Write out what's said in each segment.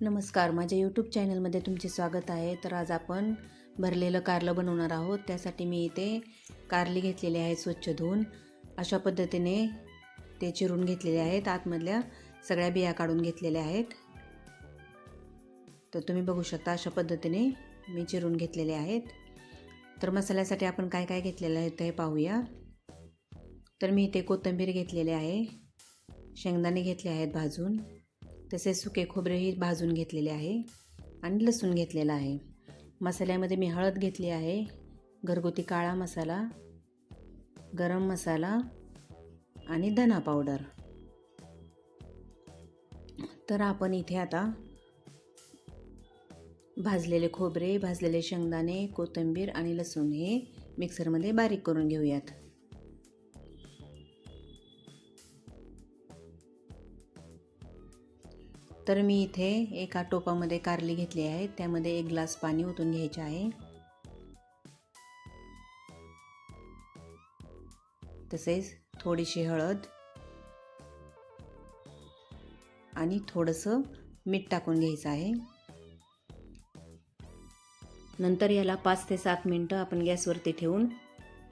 नमस्कार. माझ्या यूट्यूब चॅनलमध्ये तुमचे स्वागत आहे. तर आज आपण भरलेलं कारलं बनवणार आहोत. त्यासाठी मी इथे कारली घेतलेली आहे स्वच्छ धुवून. अशा पद्धतीने ते चिरून घेतलेले आहेत. आतमधल्या सगळ्या बिया काढून घेतलेल्या आहेत. तर तुम्ही बघू शकता अशा पद्धतीने मी चिरून घेतलेले आहेत. तर मसाल्यासाठी आपण काय काय घेतलेलं आहे ते पाहूया. तर मी इथे कोथिंबीर घेतलेले आहे. शेंगदाणे घेतले आहेत भाजून. तसेच सुके खोबरेही भाजून घेतलेले आहे आणि लसूण घेतलेला आहे. मसाल्यामध्ये मी हळद घेतली आहे. घरगुती काळा मसाला गरम मसाला आणि धना पावडर. तर आपण इथे आता भाजलेले खोबरे भाजलेले शेंगदाणे कोथिंबीर आणि लसूण हे मिक्सरमध्ये बारीक करून घेऊयात. तर मी इथे एका टोपामध्ये कारली घेतली आहे. त्यामध्ये एक ग्लास पाणी ओतून घ्यायचे आहे. तसेच थोडीशी हळद आणि थोडंसं मीठ टाकून घ्यायचं आहे. नंतर याला पाच ते सात मिनटं आपण गॅसवरती ठेवून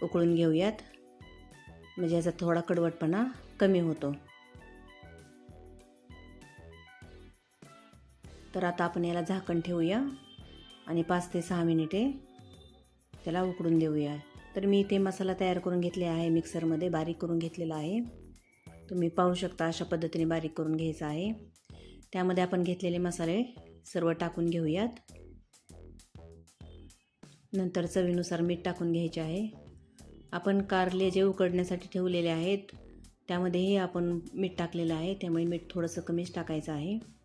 उकळून घेऊयात. म्हणजे याचा थोडा कडवटपणा कमी होतो. तर आता आपण याला झाकण ठेवूया. आणि पाच ते सहा मिनिटे त्याला उकडून देऊया. तर मी इथे मसाला तयार करून घेतले आहे मिक्सरमध्ये बारीक करून घेतलेला आहे. तुम्ही पाहू शकता अशा पद्धतीने बारीक करून घ्यायचा आहे. त्यामध्ये आपण घेतलेले मसाले सर्व टाकून घेऊयात. नंतर चवीनुसार मीठ टाकून घ्यायचे आहे. आपण कारले जे उकडण्यासाठी ठेवलेले आहेत त्यामध्येही आपण मीठ टाकलेलं आहे. त्यामुळे मीठ थोडंसं कमीच टाकायचं आहे.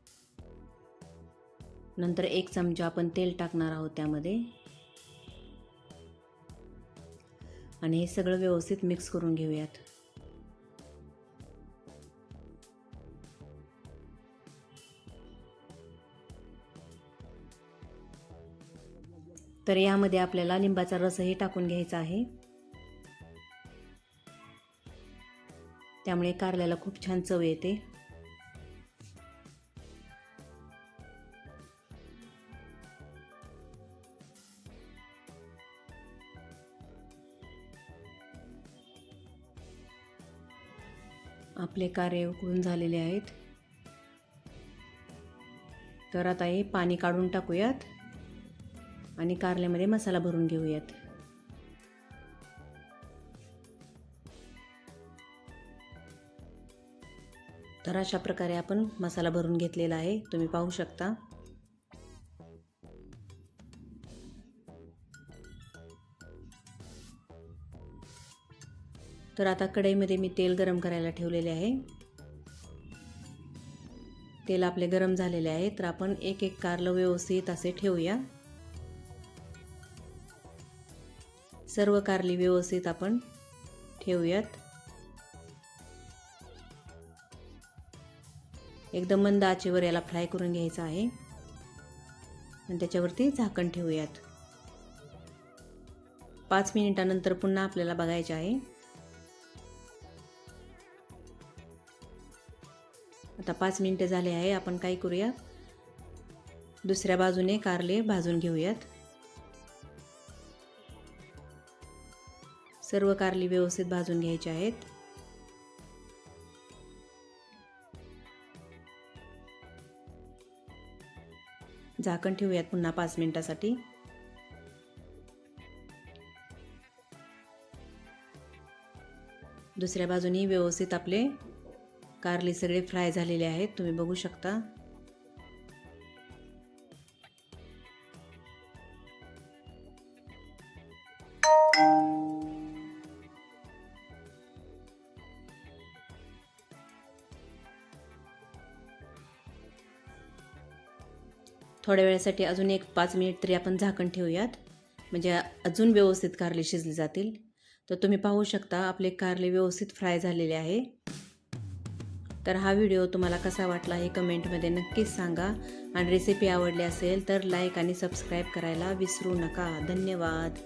नंतर एक चमचा आपण तेल टाकणार आहोत त्यामध्ये. आणि हे सगळं व्यवस्थित मिक्स करून घेऊयात. तर यामध्ये आपल्याला लिंबाचा रसही टाकून घ्यायचा आहे. त्यामुळे कारल्याला खूप छान चव येते. आपले कार्य उकळून झालेले आहेत. तर आता हे पाणी काढून टाकूयात आणि कारल्यामध्ये मसाला भरून घेऊयात. तर अशा प्रकारे आपण मसाला भरून घेतलेला आहे. तुम्ही पाहू शकता. तर आता कढईमध्ये मी तेल गरम करायला ठेवलेले आहे. तेल आपले गरम झालेले आहे तर आपण एक एक कारलं व्यवस्थित असे ठेवूया. सर्व कारली व्यवस्थित आपण ठेवूयात. एकदम मंद आचेवर याला फ्राय करून घ्यायचा आहे. आणि त्याच्यावरती झाकण ठेवूयात. पाच मिनिटानंतर पुन्हा आपल्याला बघायचे आहे. आता पाच मिनटं झाले आहे आपण काय करूया? दुसऱ्या बाजूने कारले भाजून घेऊयात. सर्व कारली व्यवस्थित भाजून घ्यायचे आहेत. झाकण ठेवूयात पुन्हा पाच मिनिटासाठी. दुसऱ्या बाजूनी व्यवस्थित आपले कारले सगळे फ्राय झालेले आहेत. तुम्ही बघू शकता. थोड्या वेळासाठी अजून एक पाच मिनिट तरी आपण झाकण ठेवूयात. म्हणजे अजून व्यवस्थित कारले शिजले जातील. तर तुम्ही पाहू शकता आपले कारले व्यवस्थित फ्राय झालेले आहे. तर हा व्हिडिओ तुम्हाला कसा वाटला हे कमेंटमध्ये नक्कीच सांगा. आणि रेसिपी आवडली असेल तर लाईक आणि सबस्क्राईब करायला विसरू नका. धन्यवाद.